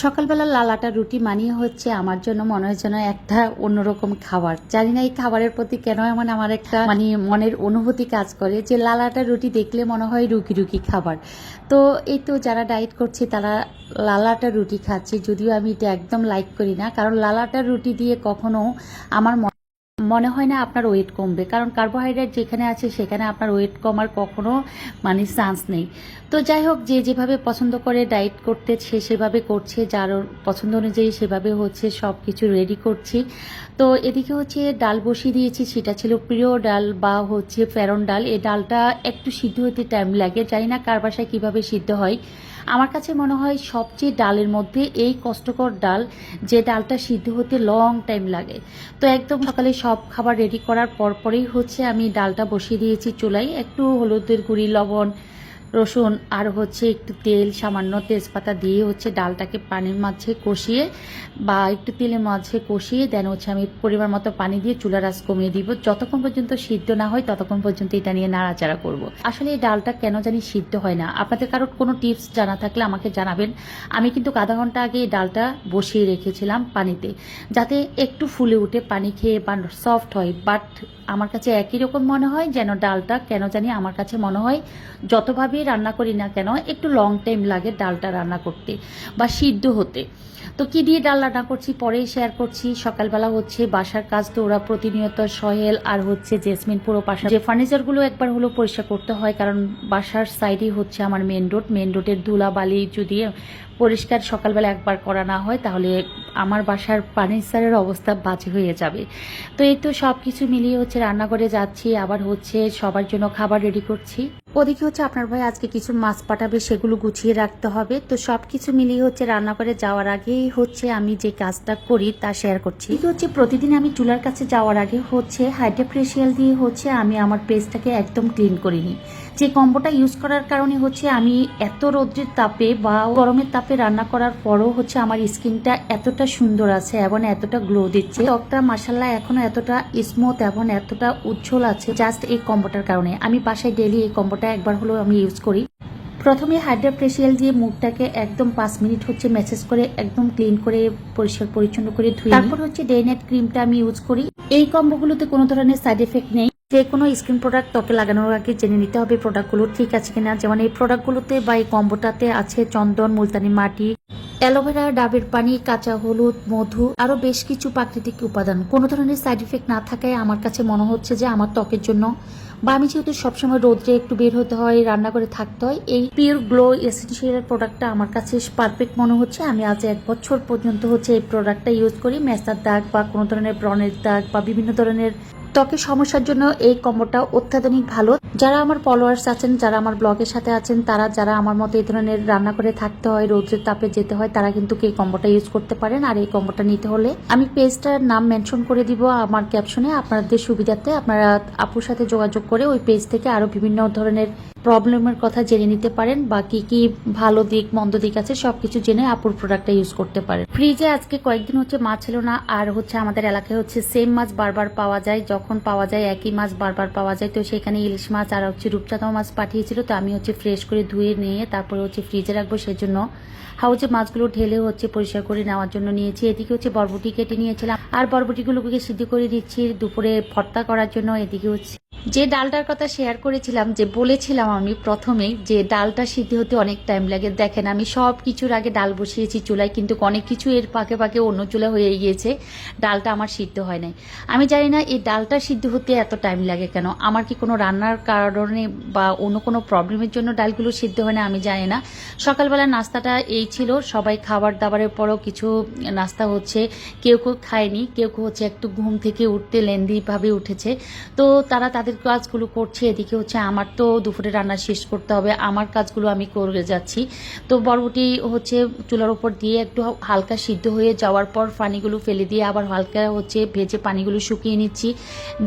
সকালবেলা লালাটা রুটি মানিয়ে হচ্ছে আমার জন্য মনে হয় যেন একটা অন্যরকম খাবার। জানি না এই খাবারের প্রতি কেন এমন আমার একটা মানে মনের অনুভূতি কাজ করে যে লালাটা রুটি দেখলে মনে হয় রুকি রুকি খাবার। তো এই তো যারা ডায়েট করছে তারা লালাটা রুটি খাচ্ছে, যদিও আমি এটা একদম লাইক করি না, কারণ লালাটা রুটি দিয়ে কখনো আমার মনে হয় না আপনার ওয়েট কমবে। কারণ কার্বোহাইড্রেট যেখানে আছে সেখানে আপনার ওয়েট কমার কখনো মানে চান্স নেই। তো যাই হোক, যে যেভাবে পছন্দ করে ডায়েট করতে, সে সেভাবে করছে। যার পছন্দ অনুযায়ী সেভাবে হচ্ছে সব কিছু রেডি করছি। তো এদিকে হচ্ছে ডাল বসিয়ে দিয়েছি, সেটা ছিল প্রিয় ডাল বা হচ্ছে ফেরন ডাল। এই ডালটা একটু সিদ্ধ হতে টাইম লাগে। জানি না কার বাসায় কীভাবে সিদ্ধ হয়। আমার কাছে মনে হয় সবচেয়ে ডালের মধ্যে এই কষ্টকর ডাল, যে ডালটা সিদ্ধ হতে লং টাইম লাগে। তো একদম সকালে সব খাবার রেডি করার পরপরেই হচ্ছে আমি ডালটা বসিয়ে দিয়েছি চুলাই একটু হলুদের গুঁড়ি, লবণ রসুন আর হচ্ছে একটু তেল, সামান্য তেজপাতা দিয়ে হচ্ছে ডালটাকে পানির মাঝে কষিয়ে বা একটু তেলের মাঝে কষিয়ে দেন হচ্ছে আমি পরিমাণ মতো পানি দিয়ে চুলা আঁচ কমিয়ে দিব। যতক্ষণ পর্যন্ত সিদ্ধ না হয় ততক্ষণ পর্যন্ত এটা নিয়ে নাড়াচাড়া করব। আসলে এই ডালটা কেন জানি সিদ্ধ হয় না। আপনাদের কারোর কোনো টিপস জানা থাকলে আমাকে জানাবেন। আমি কিন্তু আধা ঘণ্টা আগে এই ডালটা বসিয়ে রেখেছিলাম পানিতে, যাতে একটু ফুলে উঠে পানি খেয়ে বা সফট হয়। বাট আমার কাছে একই রকম মনে হয় যেন ডালটা কেন জানি আমার কাছে মনে হয় যতভাবেই রান্না করি না কেন, একটু লং টাইম লাগে ডালটা রান্না করতে বা সিদ্ধ হতে। তো কি দিয়ে ডাল রান্না করছি পরে শেয়ার করছি। সকালবেলা হচ্ছে বাসার কাজ তো ওরা প্রতিনিয়ত সহেল আর হচ্ছে জেসমিন পুরো পাশা যে ফার্নিচারগুলো একবার হলো পরিষ্কার করতে হয়, কারণ বাসার সাইডই হচ্ছে আমার মেন রোড মেন রোডের ধুলা বালি যদি পরিষ্কার সকালবেলা একবার করা না হয় তাহলে আমার বাসার ফার্নিচারের অবস্থা বাজে হয়ে যাবে। তো এই তো সব কিছু মিলিয়ে হচ্ছে রান্নাঘরে যাচ্ছি আবার হচ্ছে সবার জন্য খাবার রেডি করছি। ওদিকে হচ্ছে আপনার ভাই আজকে কিছু মাছ পাঠাবে সেগুলো গুছিয়ে রাখতে হবে। তো সব কিছু মিলিয়ে হচ্ছে রান্নাঘরে যাওয়ার আগেই হচ্ছে আমি যে কাজটা করি তা শেয়ার করছি। এদিকে হচ্ছে প্রতিদিন আমি চুলার কাছে যাওয়ার আগে হচ্ছে হাইড্রোফ্রেশিয়াল দিয়ে হচ্ছে আমি আমার পেস্টটাকে একদম ক্লিন করিনি যে কম্বোটা ইউজ করার কারণে হচ্ছে আমি এত রৌদ্রের তাপে বা গরমের তাপে রান্না করার পরও হচ্ছে আমার স্কিনটা এতটা সুন্দর আছে এবং এতটা গ্লো দিচ্ছে। ত্বকটা মাসাল্লাহ এখনও এতটা স্মুথ এবং এতটা উজ্জ্বল আছে জাস্ট এই কম্বোটার কারণে। আমি বাসায় ডেলি এই কম্বোটা একবার হলেও আমি ইউজ করি। প্রথমে হাইড্রোফেশিয়াল দিয়ে মুখটাকে একদম পাঁচ মিনিট হচ্ছে মেসেজ করে একদম ক্লিন করে পরিষ্কার পরিচ্ছন্ন করে ধুই তারপর হচ্ছে ডে নাইট ক্রিমটা আমি ইউজ করি। এই কম্বোগুলোতে কোনো ধরনের সাইড এফেক্ট নেই। যে কোনো স্কিন প্রোডাক্ট ত্বকে লাগানোর আগে জেনে নিতে হবে প্রোডাক্টগুলো ঠিক আছে কিনা। যেমন এই প্রোডাক্টগুলোতে বা এই কম্বোটাতে আছে চন্দন, মুলতানি মাটি, অ্যালোভেরা, ডাবের পানি, কাঁচা হলুদ, মধু আরও বেশ কিছু প্রাকৃতিক উপাদান। কোনো ধরনের সাইড এফেক্ট না থাকায় আমার কাছে মনে হচ্ছে যে আমার ত্বকের জন্য বা আমি যেহেতু সবসময় রোদ্রে একটু বের হতে হয় রান্না করে থাকতে হয়, এই পিওর গ্লো এসেন্সিয়াল প্রোডাক্টটা আমার কাছে পারফেক্ট মনে হচ্ছে। আমি আজ এক বছর পর্যন্ত হচ্ছে এই প্রোডাক্টটা ইউজ করি। মেসার দাগ বা কোনো ধরনের ব্রনের দাগ বা বিভিন্ন ধরনের ত্বকের সমস্যার জন্য এই কম্বোটা অত্যাধুনিক ভালো। যারা আমার ফলোয়ার্স আছেন, যারা আমার ব্লগের সাথে আছেন, তারা যারা আমার মতো এই ধরনের রান্না করে থাকতে হয়, রোদ্রের তাপে যেতে হয়, তারা কিন্তু এই কম্বোটা ইউজ করতে পারেন। আর এই কম্বোটা নিতে হলে আমি পেজটার নাম মেনশন করে দিব আমার ক্যাপশনে আপনাদের সুবিধাতে আপনারা আপুর সাথে যোগাযোগ করে ওই পেজ থেকে আরও বিভিন্ন ধরনের প্রবলেমের কথা জেনে নিতে পারেন বা কি কি ভালো দিক, মন্দ দিক আছে, সবকিছু জেনে আপুর প্রোডাক্টটা ইউজ করতে পারেন। ফ্রিজে আজকে কয়েকদিন হচ্ছে মাছ ছিল না, আর হচ্ছে আমাদের এলাকায় হচ্ছে সেম মাছ বারবার পাওয়া যায়। যখন পাওয়া যায় একই মাছ বারবার পাওয়া যায়, তো সেখানে ইলিশ মাছ আর হচ্ছে রূপচাঁদা মাছ পাঠিয়েছিল। তো আমি হচ্ছে ফ্রেশ করে ধুয়ে নিয়ে তারপরে হচ্ছে ফ্রিজে রাখব, সেজন্য হাউজে মাছগুলো ঢেলে হচ্ছে পরিষ্কার করে নেওয়ার জন্য নিয়েছি। এদিকে হচ্ছে বরবটি কেটে নিয়েছিলাম। আর বরবটিগুলোকে সিদ্ধ করে দিচ্ছি দুপুরে ভর্তা করার জন্য। এদিকে হচ্ছে যে ডালটার কথা শেয়ার করেছিলাম, যে বলেছিলাম আমি প্রথমেই যে ডালটা সিদ্ধ হতে অনেক টাইম লাগে। দেখেন, আমি সব কিছুর আগে ডাল বসিয়েছি চুলায়, কিন্তু অনেক কিছু এর পাকে পাকে অন্য চুলা হয়ে গিয়েছে। ডালটা আমার সিদ্ধ হয় নাই। আমি জানি না, এই ডালটা সিদ্ধ হতে এত টাইম লাগে কেন? আমার কি কোনো রান্নার কারণে বা অন্য কোনো প্রবলেমের জন্য ডালগুলো সিদ্ধ হয় না? আমি জানি না। সকালবেলা নাস্তাটা এই ছিল, সবাই খাবার দাবারের পরও কিছু নাস্তা হচ্ছে। কেউ কেউ খায়নি, কেউ কেউ হচ্ছে একটু ঘুম থেকে উঠতে লেন্দিভাবে উঠেছে। তো তারা তাদের কাজগুলো করছে, এদিকে হচ্ছে আমার তো দুপুরে রান্না শেষ করতে হবে, আমার কাজগুলো আমি করে যাচ্ছি। তো বরবটি হচ্ছে চুলার উপর দিয়ে একটু হালকা সিদ্ধ হয়ে যাওয়ার পর পানিগুলো ফেলে দিয়ে আবার হালকা হচ্ছে ভেজে পানিগুলো শুকিয়ে নিচ্ছি।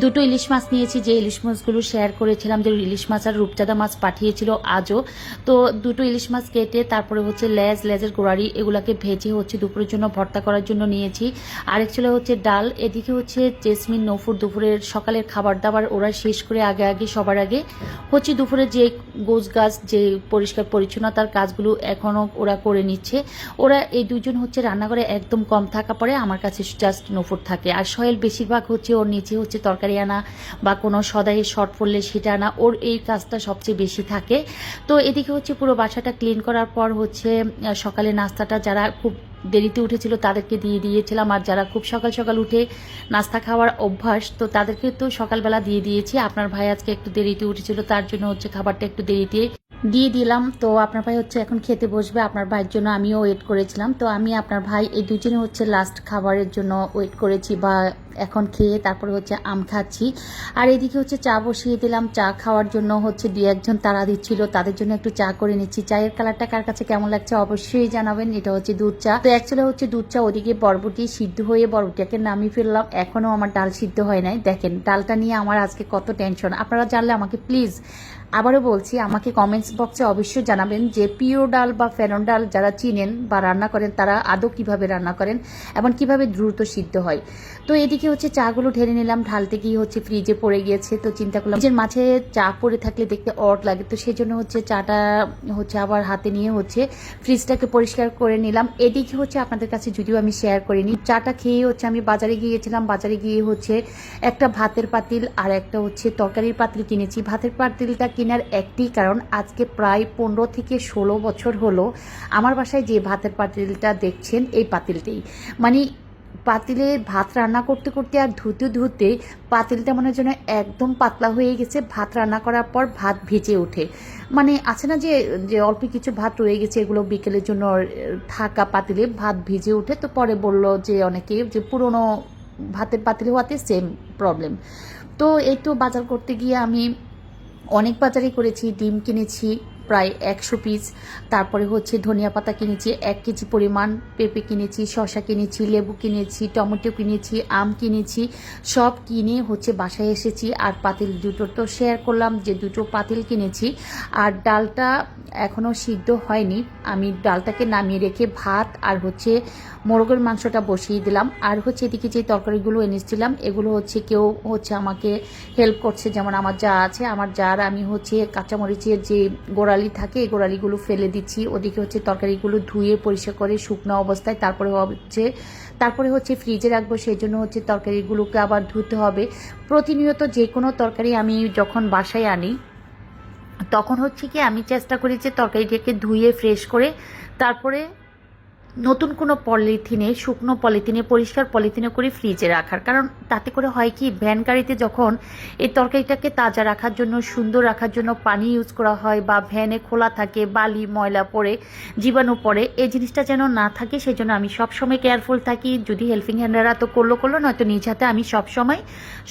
দুটো ইলিশ মাছ নিয়েছি, যে ইলিশ মাছগুলো শেয়ার করেছিলাম, যে ইলিশ মাছ আর রূপচাঁদা মাছ পাঠিয়েছিল আজও। তো দুটো ইলিশ মাছ কেটে তারপরে হচ্ছে লেজ লেজের গোড়ারি এগুলাকে ভেজে হচ্ছে দুপুরের জন্য ভর্তা করার জন্য নিয়েছি। আরেক ছিল হচ্ছে ডাল, এদিকে হচ্ছে জেসমিন, নফুর দুপুরের সকালের খাবার দাবার ওরা শেষ করে আগে আগে সবার আগে হচ্ছে দুপুরে যে গোছ গাছ যে পরিষ্কার পরিচ্ছন্নতার কাজগুলো এখনও ওরা করে নিচ্ছে। ওরা এই দুজন হচ্ছে রান্নাঘরে একদম কম থাকা পরে আমার কাছে জাস্ট নফুর থাকে। আর সয়েল বেশিরভাগ হচ্ছে ওর নিচে হচ্ছে তরকারি আনা বা কোনো সদাইয়ের শর্ট পড়লে সেটা আনা, ওর এই কাজটা সবচেয়ে বেশি থাকে। তো এদিকে হচ্ছে পুরো বাসাটা ক্লিন করার পর হচ্ছে সকালে নাস্তাটা যারা খুব দেরিতে উঠেছিল, তাদেরকে দিয়ে দিয়েছিলাম। আর যারা খুব সকাল সকাল উঠে নাস্তা খাওয়ার অভ্যাস, তো তাদেরকে তো সকালবেলা দিয়ে দিয়েছি। আপনার ভাই আজকে একটু দেরিতে উঠেছিল, তার জন্য হচ্ছে খাবারটা একটু দেরিতে দিয়ে দিলাম। তো আপনার ভাই হচ্ছে এখন খেতে বসবে, আপনার ভাইয়ের জন্য আমিও ওয়েট করেছিলাম। তো আমি আপনার ভাই, এই দুজনে হচ্ছে লাস্ট খাবারের জন্য ওয়েট করেছি বা এখন খেয়ে তারপরে হচ্ছে আম খাচ্ছি। আর এদিকে হচ্ছে চা বসিয়ে দিলাম। চা খাওয়ার জন্য হচ্ছে দু একজন তারা দিচ্ছিল, তাদের জন্য একটু চা করে নিচ্ছি। চায়ের কালারটা কার কাছে কেমন লাগছে অবশ্যই জানাবেন, এটা হচ্ছে দুধ চা। তো অ্যাকচুয়ালি হচ্ছে দুধ চা ওদিকে বরবটি সিদ্ধ হয়ে বরবটিটাকে নামিয়ে ফেললাম। এখনও আমার ডাল সিদ্ধ হয় নাই। দেখেন, ডালটা নিয়ে আমার আজকে কত টেনশন আপনারা জানলে আমাকে প্লিজ আবারও বলছি, আমাকে কমেন্টস বক্সে অবশ্যই জানাবেন যে পিওর ডাল বা ফেরন ডাল যারা চিনেন বা রান্না করেন, তারা আদৌ কীভাবে রান্না করেন এবং কীভাবে দ্রুত সিদ্ধ হয়। তো এদিকে হচ্ছে চাগুলো ঢেলে নিলাম, ঢালতে গিয়ে হচ্ছে ফ্রিজে পড়ে গিয়েছে, তো চিন্তা করলাম নিজের মাঝে চা পড়ে থাকলে দেখতে অট লাগে, তো সেই জন্য হচ্ছে চাটা হচ্ছে আবার হাতে নিয়ে হচ্ছে ফ্রিজটাকে পরিষ্কার করে নিলাম। এদিকে হচ্ছে আপনাদের কাছে যদিও আমি শেয়ার করিনি, চাটা খেয়ে হচ্ছে আমি বাজারে গিয়েছিলাম, বাজারে গিয়ে হচ্ছে একটা ভাতের পাতিল আর একটা হচ্ছে তরকারির পাতিল কিনেছি। ভাতের পাতিলটা কেনার একটি কারণ আজকে প্রায় পনেরো থেকে ষোলো বছর হলো আমার বাসায় যে ভাতের পাতিলটা দেখছেন এই পাতিলটাই মানে পাতিলে ভাত রান্না করতে করতে আর ধুতে ধুতে পাতিলটা মনে যেন একদম পাতলা হয়ে গেছে, ভাত রান্না করার পর ভাত ভেজে ওঠে। মানে আছে না যে যে অল্প কিছু ভাত রয়ে গেছে, এগুলো বিকেলের জন্য থাকা পাতিলে ভাত ভিজে ওঠে, তো পরে বলল যে অনেকে যে পুরনো ভাতের পাতিলে হওয়াতে সেম প্রবলেম তো এই তো বাজার করতে গিয়ে আমি অনেক বাজারই করেছি ডিম কিনেছি। প্রায় একশো পিস তারপরে হচ্ছে ধনিয়া পাতা কিনেছি, এক কেজি পরিমাণ। পেঁপে কিনেছি, শসা কিনেছি, লেবু কিনেছি, টমেটো কিনেছি, আম কিনেছি। সব কিনে হচ্ছে বাসায় এসেছি। আর পাতিল দুটো তো শেয়ার করলাম, যে দুটো পাতিল কিনেছি। আর ডালটা এখনও সিদ্ধ হয়নি। আমি ডালটাকে নামিয়ে রেখে ভাত আর হচ্ছে মোরগের মাংসটা বসিয়ে দিলাম। আর হচ্ছে এদিকে যে তরকারিগুলো এনেছিলাম, এগুলো হচ্ছে কেউ হচ্ছে আমাকে হেল্প করছে। যেমন আমার যা আছে, আমার যার আমি হচ্ছে কাঁচামরিচের যে গোড়ালি থাকে, এই গোড়ালিগুলো ফেলে দিচ্ছি। ওদিকে হচ্ছে তরকারিগুলো ধুয়ে পরিষ্কার করে শুকনো অবস্থায় তারপরে হচ্ছে তারপরে হচ্ছে ফ্রিজে রাখব। সেই জন্য হচ্ছে তরকারিগুলোকে আবার ধুতে হবে। প্রতিনিয়ত যে কোনো তরকারি আমি যখন বাসায় আনি, তখন হচ্ছে কি আমি চেষ্টা করি যে তরকারিটাকে ধুয়ে ফ্রেশ করে তারপরে নতুন কোনো পলিথিনে, শুকনো পলিথিনে, পরিষ্কার পলিথিনে করে ফ্রিজে রাখার। কারণ তাতে করে হয় কি ভ্যান গাড়িতে যখন এই তরকারিটাকে তাজা রাখার জন্য, সুন্দর রাখার জন্য পানি ইউজ করা হয় বা ভ্যানে খোলা থাকে, বালি, ময়লা পড়ে, জীবাণু পড়ে, এই জিনিসটা যেন না থাকে সেই জন্য আমি সবসময় কেয়ারফুল থাকি। যদি হেল্পিং হ্যান্ডাররা তো করল করল, নয়তো নিজ হাতে আমি সবসময়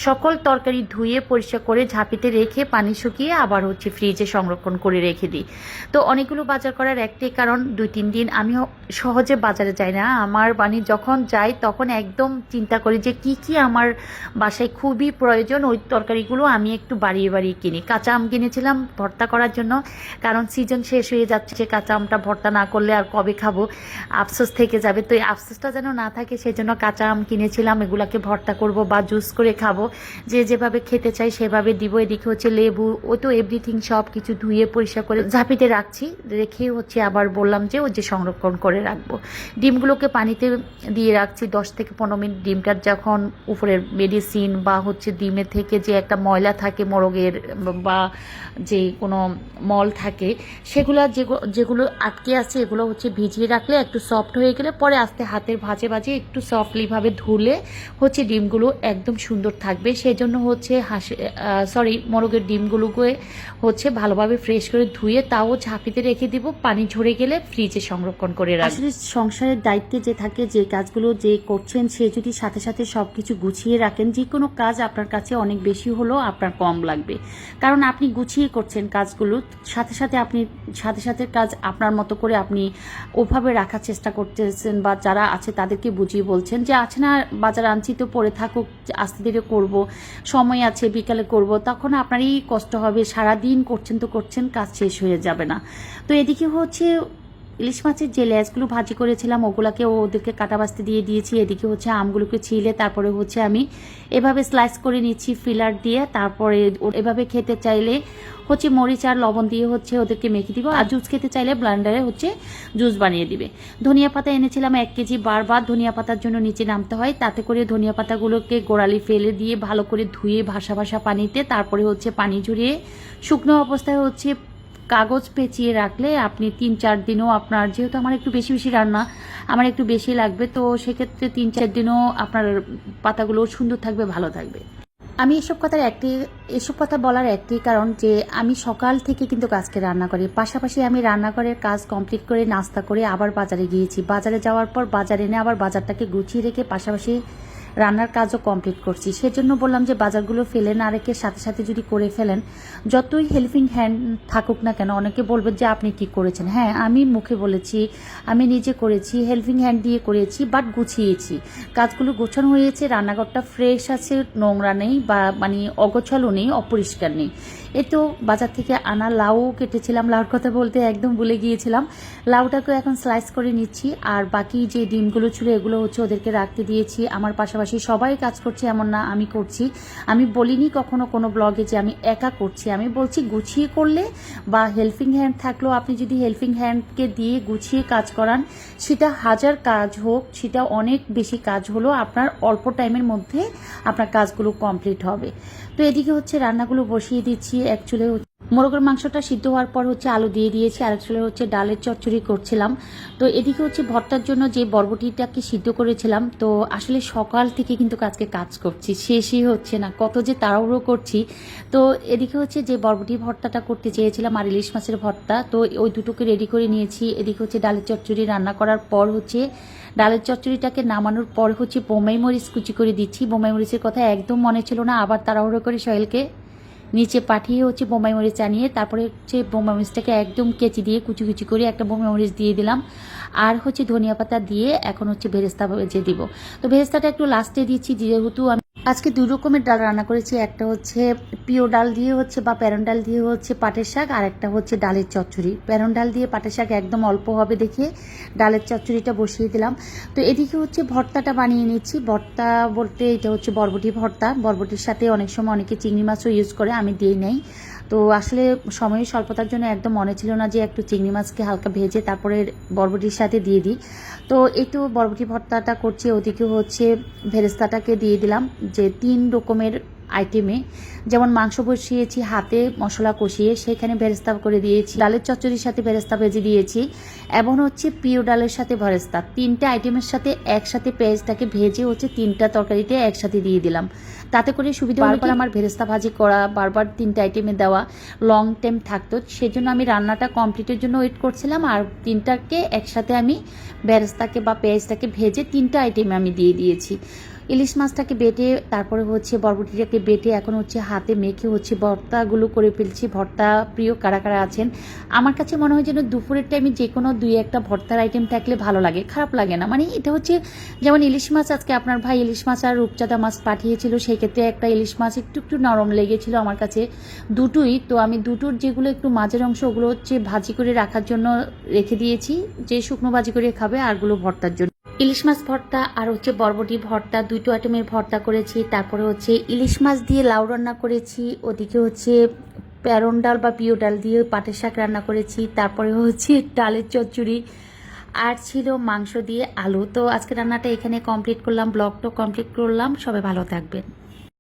সকল তরকারি ধুয়ে, পরিষ্কার করে, ঝাঁপিতে রেখে, পানি শুকিয়ে আবার হচ্ছে ফ্রিজে সংরক্ষণ করে রেখে দিই। তো অনেকগুলো বাজার করার একটাই কারণ, দুই তিন দিন আমিও সহজে বাজারে যাই না, আমার মানে যখন যাই তখন একদম চিন্তা করি যে কি কি আমার বাসায় খুবই প্রয়োজন, ওই তরকারিগুলো আমি একটু বাড়িয়ে বাড়িয়ে কিনি। কাঁচা আম কিনেছিলাম ভর্তা করার জন্য, কারণ সিজন শেষ হয়ে যাচ্ছে কাঁচা আমটা ভর্তা না করলে আর কবে খাব? আফসোস থেকে যাবে। তো এই আফসোসটা যেন না থাকে সেই জন্য কাঁচা আম কিনেছিলাম, এগুলাকে ভর্তা করব বা জুস করে খাব। যে যেভাবে খেতে চাই সেভাবে দিব। এদিকে হচ্ছে লেবু, ও তো এভরিথিং সব কিছু ধুয়ে, পরিষ্কার করে ঝাঁপিতে রাখছি। রেখে হচ্ছে আবার বললাম যে ও যে সংরক্ষণ করে রাখব। ডিমগুলোকে পানিতে দিয়ে রাখছি, দশ থেকে পনেরো মিনিট ডিমটার যখন উপরের মেডিসিন বা হচ্ছে ডিমের থেকে যে একটা ময়লা থাকে মোরগের বা যে কোনো মল থাকে, সেগুলো যেগুলো আটকে আছে এগুলো হচ্ছে ভিজিয়ে রাখলে একটু সফট হয়ে গেলে পরে আস্তে হাতের ভাজে ভাজে একটু সফটলিভাবে ধুলে হচ্ছে ডিমগুলো একদম সুন্দর থাকবে। সেই জন্য হচ্ছে হাঁসে সরি মোরগের ডিমগুলোকে হচ্ছে ভালোভাবে ফ্রেশ করে ধুয়ে তাও ঝাঁপিতে রেখে দিব, পানি ঝরে গেলে ফ্রিজে সংরক্ষণ করে রাখব। সংসারের দায়িত্বে যে থাকে, যে কাজগুলো যে করছেন, সে যদি সাথে সাথে সব কিছু গুছিয়ে রাখেন, যে কোনো কাজ আপনার কাছে অনেক বেশি হলেও আপনার কম লাগবে। কারণ আপনি গুছিয়ে করছেন কাজগুলো, সাথে সাথে আপনি, সাথে সাথে কাজ আপনার মতো করে আপনি ওভাবে রাখার চেষ্টা করতেছেন বা যারা আছে তাদেরকে বুঝিয়ে বলছেন যে আছে না, বাজার আনছি তো, পরে থাকুক, আস্তে ধীরে করব, সময় আছে, বিকালে করব। তখন আপনারই কষ্ট হবে সারা দিন করছেন তো করছেন, কাজ শেষ হয়ে যাবে না। তো এদিকে হচ্ছে ইলিশ মাছের যে লেজগুলো ভাজি করেছিলাম, ওগুলাকে ওদেরকে কাটা বাস্তে দিয়ে দিয়েছি। এদিকে হচ্ছে আমগুলোকে ছিলে, তারপরে হচ্ছে আমি এভাবে স্লাইস করে নিচ্ছি ফিলার দিয়ে। তারপরে এভাবে খেতে চাইলে হচ্ছে মরিচ আর লবণ দিয়ে হচ্ছে ওদেরকে মেখে দিব। আর জুস খেতে চাইলে ব্লান্ডারে হচ্ছে জুস বানিয়ে দিবে। ধনিয়া পাতা এনেছিলাম এক কেজি বারবার। ধনিয়া পাতার জন্য নিচে নামতে হয়। তাতে করে ধনিয়া পাতাগুলোকে গোড়ালি ফেলে দিয়ে ভালো করে ধুয়ে ভাসা ভাসা পানিতে, তারপরে হচ্ছে পানি ঝরিয়ে শুকনো অবস্থায় হচ্ছে কাগজ পেঁচিয়ে রাখলে আপনি তিন চার দিনও আপনার, যেহেতু আমার একটু বেশি বেশি রান্না, আমার একটু বেশি লাগবে, তো সেক্ষেত্রে তিন চার দিনও আপনার পাতাগুলো সুন্দর থাকবে, ভালো থাকবে। আমি এসব কথার একটি, এসব কথা বলার একটি কারণ যে, আমি সকাল থেকে কিন্তু কাজকে রান্না করি। পাশাপাশি আমি রান্নাঘরের কাজ কমপ্লিট করে নাস্তা করে আবার বাজারে গিয়েছি। বাজারে যাওয়ার পর বাজারে এনে আবার বাজারটাকে গুছিয়ে রেখে পাশাপাশি রান্নার কাজও কমপ্লিট করছি। সেজন্য বললাম যে বাজারগুলো ফেলে না রেখে সাথে সাথে যদি করে ফেলেন, যতই হেল্পিং হ্যান্ড থাকুক না কেন, অনেকে বলবেন যে আপনি কি করেছেন? হ্যাঁ আমি মুখে বলেছি, আমি নিজে করেছি হেল্পিং হ্যান্ড দিয়ে করেছি বাট গুছিয়েছি। কাজগুলো গোছানো হয়েছে, রান্নাঘরটা ফ্রেশ আছে, নোংরা নেই বা মানে অগোছালো নেই, অপরিষ্কার নেই। এ তো বাজার থেকে আনা লাউ কেটেছিলাম, লাউর কথা বলতে একদম ভুলে গিয়েছিলাম। লাউটাকে এখন স্লাইস করে নিচ্ছি, আর বাকি যে ডিমগুলো ছিল এগুলো হচ্ছে ওদেরকে রাখতে দিয়েছি। আমার পাশাপাশি সবাই কাজ করছে এমন না, আমি করছি। আমি বলিনি কখনো কোনো ব্লগে যে আমি একা করছি। আমি বলছি গুছিয়ে করলে বা হেল্পিং হ্যান্ড থাকলেও আপনি যদি হেল্পিং হ্যান্ডকে দিয়ে গুছিয়ে কাজ করান, সেটা হাজার কাজ হোক, সেটা অনেক বেশি কাজ হলো আপনার অল্প টাইমের মধ্যে আপনার কাজগুলো কমপ্লিট হবে। তো এদিকে হচ্ছে রান্নাগুলো বসিয়ে দিচ্ছি এক চুলে মোরগের মাংসটা সিদ্ধ হওয়ার পর হচ্ছে আলু দিয়ে দিয়েছি, আর চুলে হচ্ছে ডালের চচ্চড়ি করছিলাম। তো এদিকে হচ্ছে ভর্তার জন্য যে বরবটিটাকে সিদ্ধ করেছিলাম, তো আসলে সকাল থেকে কিন্তু আজকে কাজ করছি, শেষই হচ্ছে না, কত যে তাড়াহুড়ো করছি। তো এদিকে হচ্ছে যে বরবটি ভর্তাটা করতে চেয়েছিলাম, আর ইলিশ মাছের ভর্তা, তো ওই দুটোকে রেডি করে নিয়েছি। এদিকে হচ্ছে ডালের চচ্চড়ি রান্না করার পর হচ্ছে ডালের চচ্চড়িটাকে নামানোর পর হচ্ছে বোমাই মরিচ কুচি করে দিচ্ছি। বোমাই মরিচের কথা একদম মনে ছিল না, আবার তাড়াহুড়ো করে সোহেলকে নিচে পাঠিয়ে হচ্ছে বোম্বাই মরিচ আনিয়ে তারপরে হচ্ছে বোম্বাই মরিচটাকে একদম কেচি দিয়ে কুচি কুচি করে একটা বোম্বাই মরিচ দিয়ে দিলাম। আর হচ্ছে ধনিয়া পাতা দিয়ে এখন হচ্ছে ভেরেস্তা ভেজে দিব। তো ভেরেস্তাটা একটু লাস্টে দিচ্ছি, যেহেতু আমি আজকে দুই রকমের ডাল রান্না করেছি। একটা হচ্ছে পিও ডাল দিয়ে হচ্ছে বা প্যারন ডাল দিয়ে হচ্ছে পাটের শাক, আর একটা হচ্ছে ডালের চচ্চড়ি। প্যারন ডাল দিয়ে পাটের শাক একদম অল্প হবে দেখে ডালের চচ্চড়িটা বসিয়ে দিলাম। তো এদিকে হচ্ছে ভর্তাটা বানিয়ে নিচ্ছি। ভর্তা বলতে এটা হচ্ছে বরবটি ভর্তা। বরবটির সাথে অনেক সময় অনেকে চিংড়ি মাছও ইউজ করে, আমি দিই নেই। তো আসলে সময়ের স্বল্পতার জন্য একদম মনে ছিল না যে একটু চিংড়ি মাছকে হালকা ভেজে তারপরে বরবটির সাথে দিয়ে দিই। তো একটু বরবটি ভর্তাটা করছি, ওদিকে হচ্ছে ভেরেস্তাটাকে দিয়ে দিলাম, যে তিন রকমের আইটেমে। যেমন মাংস বসিয়েছি হাতে মশলা কষিয়ে সেখানে বেরেস্তা করে দিয়েছি ডালের চচ্চড়ির সাথে বেরেস্তা ভেজে দিয়েছি এবং হচ্ছে পিও ডালের সাথে ভরেস্তা। তিনটা আইটেমের সাথে একসাথে পেঁয়াজটাকে ভেজে হচ্ছে তিনটা তরকারিতে একসাথে দিয়ে দিলাম। তাতে করে সুবিধা বারবার আমার ভেরেস্তা ভাজি করা বারবার তিনটা আইটেমে দেওয়া লং টাইম থাকতো। সেজন্য আমি রান্নাটা কমপ্লিটের জন্য ওয়েট করছিলাম আর তিনটাকে একসাথে আমি বেরেস্তাকে বা পেঁয়াজটাকে ভেজে তিনটা আইটেমে আমি দিয়ে দিয়েছি। ইলিশ মাছটাকে বেটে, তারপরে হচ্ছে বরবটিটাকে বেটে, এখন হচ্ছে হাতে মেখে হচ্ছে ভর্তাগুলো করে ফেলছি। ভর্তা প্রিয় কারা কারা আছেন? আমার কাছে মনে হয় যেন দুপুরের টাইমে যে কোনো দুই একটা ভর্তার আইটেম থাকলে ভালো লাগে। খারাপ লাগে না। মানে এটা হচ্ছে যেমন ইলিশ মাছ, আজকে আপনার ভাই ইলিশ মাছ আর রূপচাঁদা মাছ পাঠিয়েছিল সেই ক্ষেত্রে একটা ইলিশ মাছ একটু একটু নরম লেগেছিল আমার কাছে। দুটোই, তো আমি দুটোর যেগুলো একটু মাঝের অংশ, ওগুলো হচ্ছে ভাজি করে রাখার জন্য রেখে দিয়েছি। যে শুকনো ভাজি করে খাবে আরগুলো ভর্তার জন্য। ইলিশ মাছ ভর্তা আর হচ্ছে বরবটি ভর্তা, দুটো আইটেমের ভর্তা করেছি, তারপরে হচ্ছে ইলিশ মাছ দিয়ে লাউ রান্না করেছি, ওদিকে হচ্ছে প্যারন ডাল বা পিও ডাল দিয়ে পাটের শাক রান্না করেছি, তারপরে হচ্ছে ডালের চচ্চড়ি আর ছিল মাংস দিয়ে আলু। তো আজকে রান্নাটা এখানে কমপ্লিট করলাম ব্লগটা কমপ্লিট করলাম, সবাই ভালো থাকবেন।